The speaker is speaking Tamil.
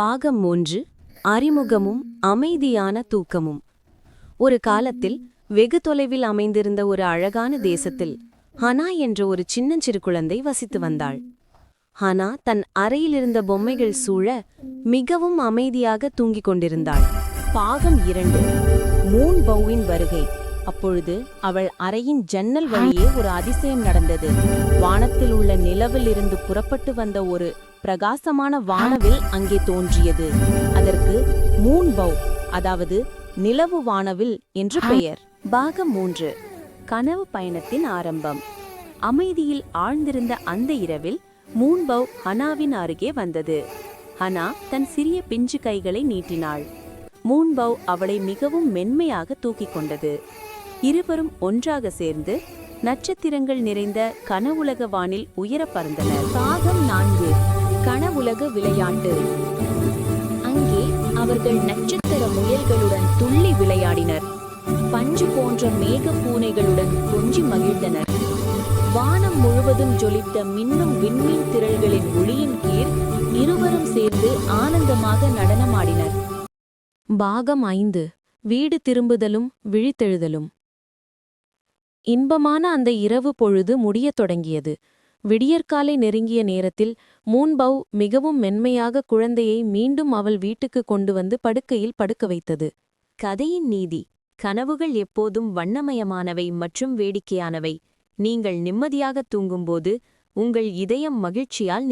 பாகம் மூன்று அறிமுகமும் அமைதியான தூக்கமும். ஒரு காலத்தில் வெகு தொலைவில் அமைந்திருந்த ஒரு அழகான தேசத்தில் ஹனா என்ற ஒரு சின்னஞ்சிறு குழந்தை வசித்து வந்தாள். ஹனா தன் அறையிலிருந்த பொம்மைகள் சூழ மிகவும் அமைதியாக தூங்கிக் கொண்டிருந்தாள். பாகம் இரண்டு மூன் பௌவின் வருகை. அப்பொழுது அவள் அறையின் ஜன்னல் வழியே ஒரு அதிசயம் நடந்தது. வானத்தில் உள்ள நிலவில் இருந்து புறப்பட்டு வந்த ஒரு பிரகாசமான வானவில் அங்கே தோன்றியது. அதற்கு மூன் பௌ அதாவது நிலவு வானவில் என்று பெயர். பாகம் மூன்று கனவு பயணத்தின் ஆரம்பம். அமைதியில் ஆழ்ந்திருந்த அந்த இரவில் மூன்பவ் ஹனாவின் அருகே வந்தது. ஹனா தன் சிறிய பிஞ்சு கைகளை நீட்டினாள். மூன்பவ் அவளை மிகவும் மென்மையாக தூக்கிக் கொண்டது. இருவரும் ஒன்றாக சேர்ந்து நட்சத்திரங்கள் நிறைந்த கனவுலக வானில் உயர பறந்தனர். பாகம் நான்கு கனவுலக விளையாட்டு அங்கே அவர்கள் நட்சத்திர முயல்களுடன் துள்ளி விளையாடினர். பஞ்சு போன்ற மேக பூனைகளுடன் கொஞ்சி மகிழ்ந்தனர். வானம் முழுவதும் ஜொலித்த மின்னும் விண்மீன் திரள்களின் ஒளியின் கீழ் இருவரும் சேர்ந்து ஆனந்தமாக நடனமாடினர். பாகம் ஐந்து. வீடு திரும்புதலும் விழித்தெழுதலும். இன்பமான அந்த இரவு பொழுது முடியத் தொடங்கியது. விடியற்காலை நெருங்கிய நேரத்தில் மூன்பவ் மிகவும் மென்மையாக குழந்தையை மீண்டும் அவள் வீட்டுக்கு கொண்டு வந்து படுக்கையில் படுக்க வைத்தது. கதையின் நீதி கனவுகள் எப்போதும் வண்ணமயமானவை மற்றும் வேடிக்கையானவை. நீங்கள் நிம்மதியாக தூங்கும்போது உங்கள் இதயம் மகிழ்ச்சியால்